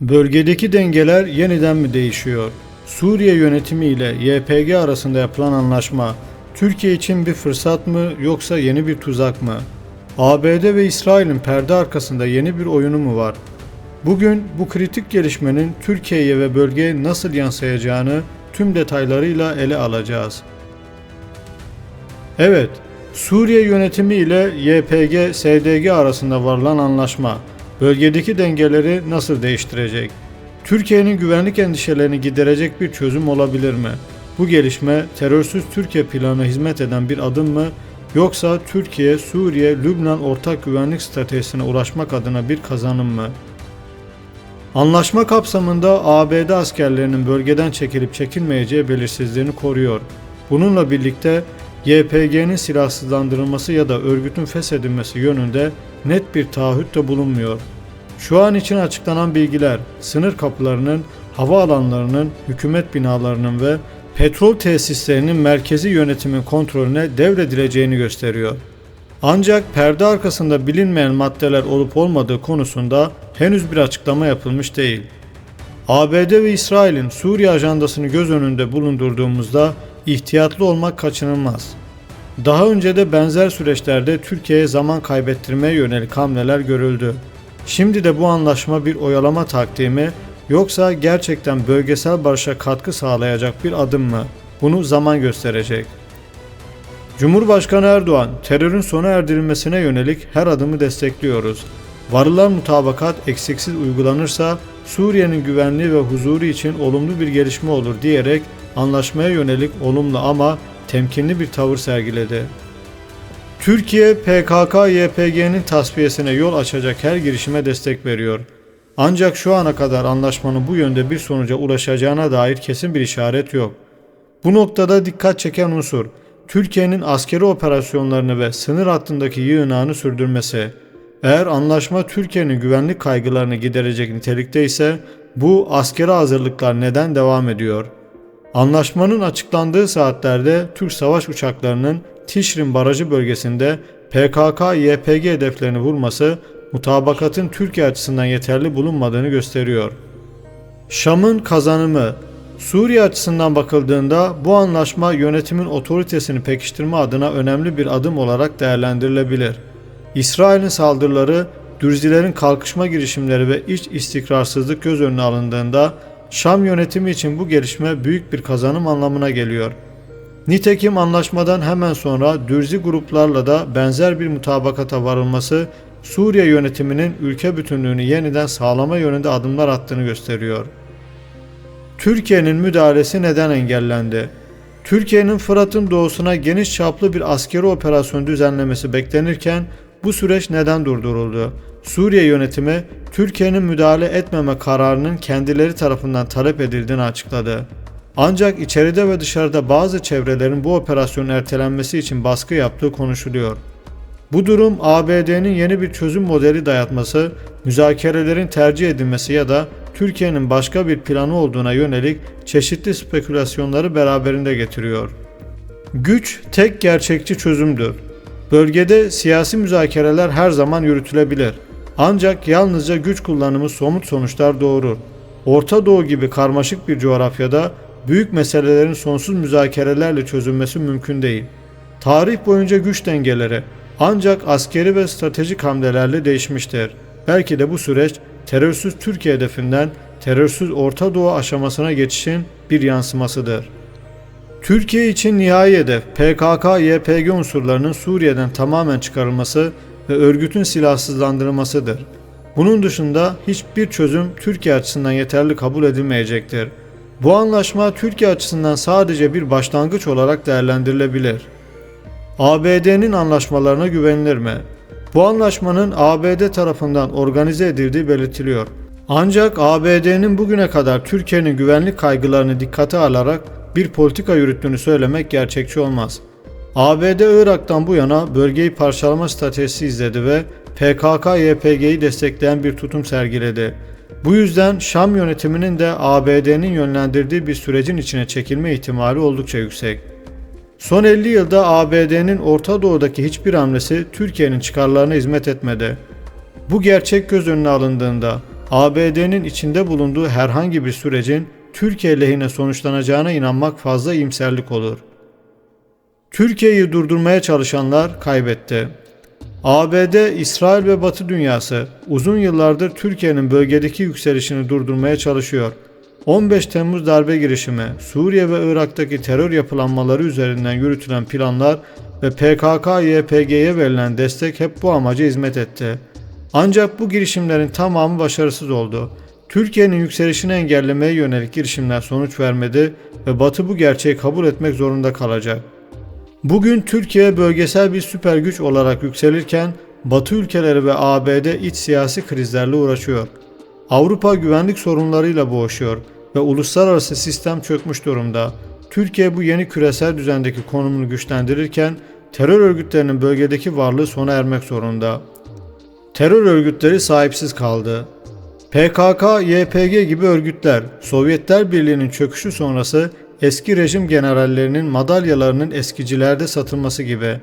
Bölgedeki dengeler yeniden mi değişiyor? Suriye yönetimi ile YPG arasında yapılan anlaşma Türkiye için bir fırsat mı yoksa yeni bir tuzak mı? ABD ve İsrail'in perde arkasında yeni bir oyunu mu var? Bugün bu kritik gelişmenin Türkiye'ye ve bölgeye nasıl yansıyacağını tüm detaylarıyla ele alacağız. Evet, Suriye yönetimi ile YPG, SDG arasında varılan anlaşma bölgedeki dengeleri nasıl değiştirecek? Türkiye'nin güvenlik endişelerini giderecek bir çözüm olabilir mi? Bu gelişme terörsüz Türkiye planına hizmet eden bir adım mı yoksa Türkiye, Suriye, Lübnan ortak güvenlik stratejisine ulaşmak adına bir kazanım mı? Anlaşma kapsamında ABD askerlerinin bölgeden çekilip çekilmeyeceği belirsizliğini koruyor. Bununla birlikte YPG'nin silahsızlandırılması ya da örgütün feshedilmesi yönünde net bir taahhüt de bulunmuyor. Şu an için açıklanan bilgiler sınır kapılarının, havaalanlarının, hükümet binalarının ve petrol tesislerinin merkezi yönetimin kontrolüne devredileceğini gösteriyor. Ancak perde arkasında bilinmeyen maddeler olup olmadığı konusunda henüz bir açıklama yapılmış değil. ABD ve İsrail'in Suriye ajandasını göz önünde bulundurduğumuzda ihtiyatlı olmak kaçınılmaz. Daha önce de benzer süreçlerde Türkiye'ye zaman kaybettirmeye yönelik hamleler görüldü. Şimdi de bu anlaşma bir oyalama taktiği mi yoksa gerçekten bölgesel barışa katkı sağlayacak bir adım mı? Bunu zaman gösterecek. Cumhurbaşkanı Erdoğan, terörün sona erdirilmesine yönelik her adımı destekliyoruz. Varılan mutabakat eksiksiz uygulanırsa Suriye'nin güvenliği ve huzuru için olumlu bir gelişme olur diyerek anlaşmaya yönelik olumlu ama temkinli bir tavır sergiledi. Türkiye, PKK-YPG'nin tasfiyesine yol açacak her girişime destek veriyor. Ancak şu ana kadar anlaşmanın bu yönde bir sonuca ulaşacağına dair kesin bir işaret yok. Bu noktada dikkat çeken unsur, Türkiye'nin askeri operasyonlarını ve sınır hattındaki yığınağını sürdürmesi. Eğer anlaşma Türkiye'nin güvenlik kaygılarını giderecek nitelikte ise bu askeri hazırlıklar neden devam ediyor? Anlaşmanın açıklandığı saatlerde Türk savaş uçaklarının Tişrin Barajı bölgesinde PKK-YPG hedeflerini vurması mutabakatın Türkiye açısından yeterli bulunmadığını gösteriyor. Şam'ın kazanımı Suriye açısından bakıldığında bu anlaşma yönetimin otoritesini pekiştirme adına önemli bir adım olarak değerlendirilebilir. İsrail'in saldırıları, Dürzilerin kalkışma girişimleri ve iç istikrarsızlık göz önüne alındığında Şam yönetimi için bu gelişme büyük bir kazanım anlamına geliyor. Nitekim anlaşmadan hemen sonra Dürzi gruplarla da benzer bir mutabakata varılması Suriye yönetiminin ülke bütünlüğünü yeniden sağlama yönünde adımlar attığını gösteriyor. Türkiye'nin müdahalesi neden engellendi? Türkiye'nin Fırat'ın doğusuna geniş çaplı bir askeri operasyon düzenlemesi beklenirken bu süreç neden durduruldu? Suriye yönetimi Türkiye'nin müdahale etmeme kararının kendileri tarafından talep edildiğini açıkladı. Ancak içeride ve dışarıda bazı çevrelerin bu operasyonun ertelenmesi için baskı yaptığı konuşuluyor. Bu durum ABD'nin yeni bir çözüm modeli dayatması, müzakerelerin tercih edilmesi ya da Türkiye'nin başka bir planı olduğuna yönelik çeşitli spekülasyonları beraberinde getiriyor. Güç tek gerçekçi çözümdür. Bölgede siyasi müzakereler her zaman yürütülebilir. Ancak yalnızca güç kullanımı somut sonuçlar doğurur. Orta Doğu gibi karmaşık bir coğrafyada büyük meselelerin sonsuz müzakerelerle çözülmesi mümkün değil. Tarih boyunca güç dengeleri ancak askeri ve stratejik hamlelerle değişmiştir. Belki de bu süreç terörsüz Türkiye hedefinden terörsüz Orta Doğu aşamasına geçişin bir yansımasıdır. Türkiye için nihai hedef PKK-YPG unsurlarının Suriye'den tamamen çıkarılması ve örgütün silahsızlandırılmasıdır. Bunun dışında hiçbir çözüm Türkiye açısından yeterli kabul edilmeyecektir. Bu anlaşma Türkiye açısından sadece bir başlangıç olarak değerlendirilebilir. ABD'nin anlaşmalarına güvenilir mi? Bu anlaşmanın ABD tarafından organize edildiği belirtiliyor. Ancak ABD'nin bugüne kadar Türkiye'nin güvenlik kaygılarını dikkate alarak bir politika yürüttüğünü söylemek gerçekçi olmaz. ABD Irak'tan bu yana bölgeyi parçalama stratejisi izledi ve PKK-YPG'yi destekleyen bir tutum sergiledi. Bu yüzden Şam yönetiminin de ABD'nin yönlendirdiği bir sürecin içine çekilme ihtimali oldukça yüksek. Son 50 yılda ABD'nin Orta Doğu'daki hiçbir hamlesi Türkiye'nin çıkarlarına hizmet etmedi. Bu gerçek göz önüne alındığında ABD'nin içinde bulunduğu herhangi bir sürecin Türkiye lehine sonuçlanacağına inanmak fazla iyimserlik olur. Türkiye'yi durdurmaya çalışanlar kaybetti. ABD, İsrail ve Batı dünyası uzun yıllardır Türkiye'nin bölgedeki yükselişini durdurmaya çalışıyor. 15 Temmuz darbe girişimi, Suriye ve Irak'taki terör yapılanmaları üzerinden yürütülen planlar ve PKK-YPG'ye verilen destek hep bu amaca hizmet etti. Ancak bu girişimlerin tamamı başarısız oldu. Türkiye'nin yükselişini engellemeye yönelik girişimler sonuç vermedi ve Batı bu gerçeği kabul etmek zorunda kalacak. Bugün Türkiye bölgesel bir süper güç olarak yükselirken Batı ülkeleri ve ABD iç siyasi krizlerle uğraşıyor. Avrupa güvenlik sorunlarıyla boğuşuyor ve uluslararası sistem çökmüş durumda. Türkiye bu yeni küresel düzendeki konumunu güçlendirirken terör örgütlerinin bölgedeki varlığı sona ermek zorunda. Terör örgütleri sahipsiz kaldı. PKK, YPG gibi örgütler Sovyetler Birliği'nin çöküşü sonrası eski rejim generallerinin madalyalarının eskicilerde satılması gibi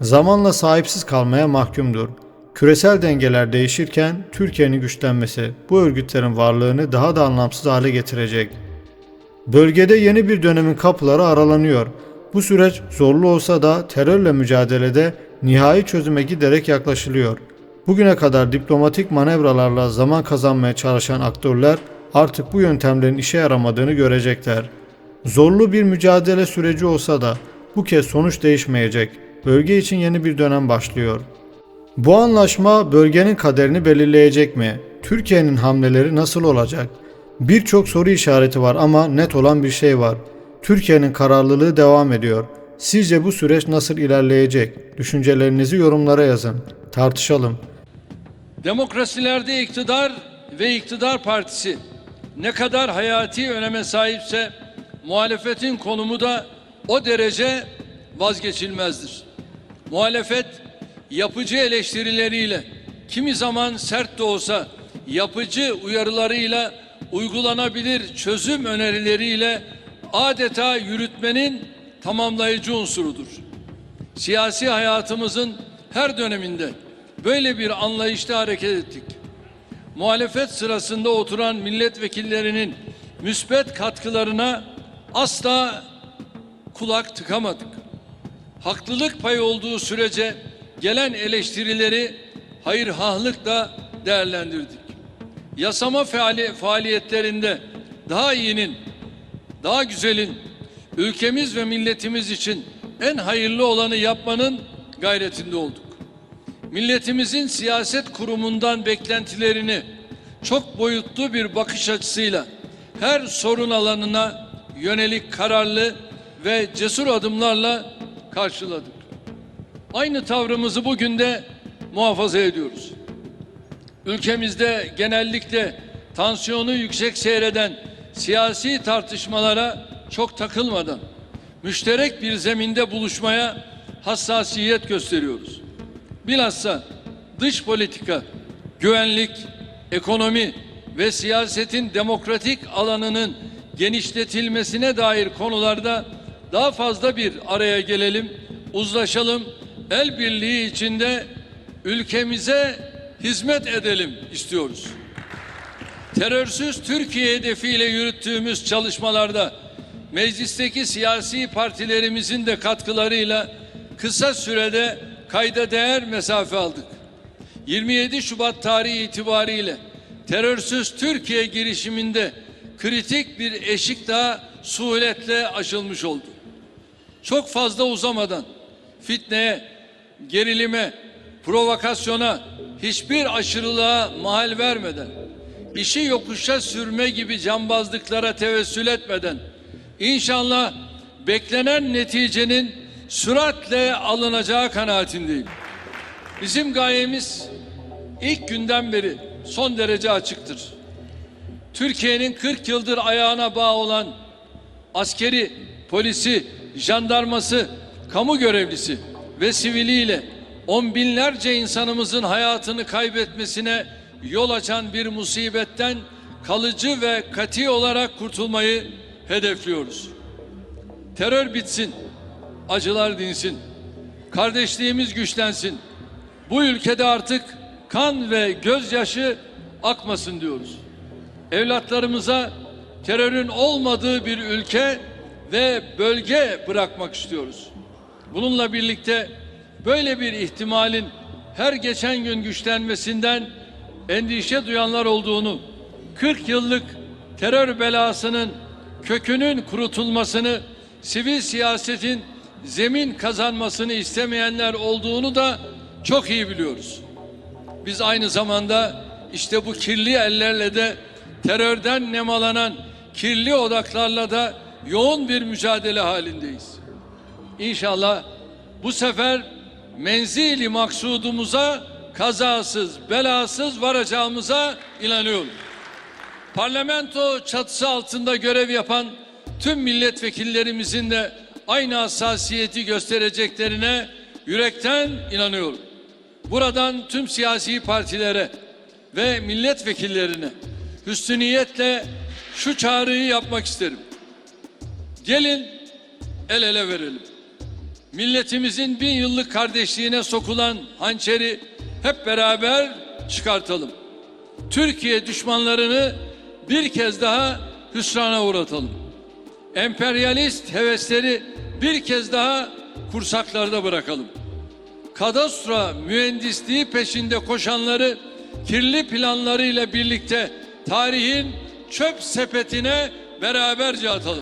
zamanla sahipsiz kalmaya mahkumdur. Küresel dengeler değişirken Türkiye'nin güçlenmesi bu örgütlerin varlığını daha da anlamsız hale getirecek. Bölgede yeni bir dönemin kapıları aralanıyor. Bu süreç zorlu olsa da terörle mücadelede nihai çözüme giderek yaklaşılıyor. Bugüne kadar diplomatik manevralarla zaman kazanmaya çalışan aktörler artık bu yöntemlerin işe yaramadığını görecekler. Zorlu bir mücadele süreci olsa da bu kez sonuç değişmeyecek. Bölge için yeni bir dönem başlıyor. Bu anlaşma bölgenin kaderini belirleyecek mi? Türkiye'nin hamleleri nasıl olacak? Birçok soru işareti var ama net olan bir şey var. Türkiye'nin kararlılığı devam ediyor. Sizce bu süreç nasıl ilerleyecek? Düşüncelerinizi yorumlara yazın. Tartışalım. Demokrasilerde iktidar ve iktidar partisi ne kadar hayati öneme sahipse muhalefetin konumu da o derece vazgeçilmezdir. Muhalefet yapıcı eleştirileriyle kimi zaman sert de olsa yapıcı uyarılarıyla uygulanabilir çözüm önerileriyle adeta yürütmenin tamamlayıcı unsurudur. Siyasi hayatımızın her döneminde böyle bir anlayışta hareket ettik. Muhalefet sırasında oturan milletvekillerinin müsbet katkılarına asla kulak tıkamadık. Haklılık payı olduğu sürece gelen eleştirileri hayırhahlıkla değerlendirdik. Yasama faali, faaliyetlerinde daha iyinin, daha güzelin, ülkemiz ve milletimiz için en hayırlı olanı yapmanın gayretinde olduk. Milletimizin siyaset kurumundan beklentilerini çok boyutlu bir bakış açısıyla her sorun alanına yönelik kararlı ve cesur adımlarla karşıladık. Aynı tavrımızı bugün de muhafaza ediyoruz. Ülkemizde genellikle tansiyonu yüksek seyreden siyasi tartışmalara çok takılmadan müşterek bir zeminde buluşmaya hassasiyet gösteriyoruz. Bilhassa dış politika, güvenlik, ekonomi ve siyasetin demokratik alanının genişletilmesine dair konularda daha fazla bir araya gelelim, uzlaşalım, el birliği içinde ülkemize hizmet edelim istiyoruz. Terörsüz Türkiye hedefiyle yürüttüğümüz çalışmalarda meclisteki siyasi partilerimizin de katkılarıyla kısa sürede kayda değer mesafe aldık. 27 Şubat tarihi itibariyle terörsüz Türkiye girişiminde kritik bir eşik daha suhuletle aşılmış oldu. Çok fazla uzamadan fitneye, gerilime, provokasyona, hiçbir aşırılığa mahal vermeden, işi yokuşa sürme gibi cambazlıklara tevessül etmeden, inşallah beklenen neticenin süratle alınacağı kanaatindeyim. Bizim gayemiz ilk günden beri son derece açıktır. Türkiye'nin 40 yıldır ayağına bağ olan askeri, polisi, jandarması, kamu görevlisi ve siviliyle on binlerce insanımızın hayatını kaybetmesine yol açan bir musibetten kalıcı ve kati olarak kurtulmayı hedefliyoruz. Terör bitsin, acılar dinsin, kardeşliğimiz güçlensin. Bu ülkede artık kan ve gözyaşı akmasın diyoruz. Evlatlarımıza terörün olmadığı bir ülke ve bölge bırakmak istiyoruz. Bununla birlikte böyle bir ihtimalin her geçen gün güçlenmesinden endişe duyanlar olduğunu, 40 yıllık terör belasının kökünün kurutulmasını, sivil siyasetin zemin kazanmasını istemeyenler olduğunu da çok iyi biliyoruz. Biz aynı zamanda işte bu kirli ellerle de terörden nemalanan kirli odaklarla da yoğun bir mücadele halindeyiz. İnşallah bu sefer menzili maksudumuza kazasız belasız varacağımıza inanıyorum. Parlamento çatısı altında görev yapan tüm milletvekillerimizin de aynı hassasiyeti göstereceklerine yürekten inanıyorum. Buradan tüm siyasi partilere ve milletvekillerine hüsnü niyetle şu çağrıyı yapmak isterim. Gelin el ele verelim. Milletimizin bin yıllık kardeşliğine sokulan hançeri hep beraber çıkartalım. Türkiye düşmanlarını bir kez daha hüsrana uğratalım. Emperyalist hevesleri bir kez daha kursaklarda bırakalım. Kadastro mühendisliği peşinde koşanları kirli planlarıyla birlikte tarihin çöp sepetine beraberce atalım.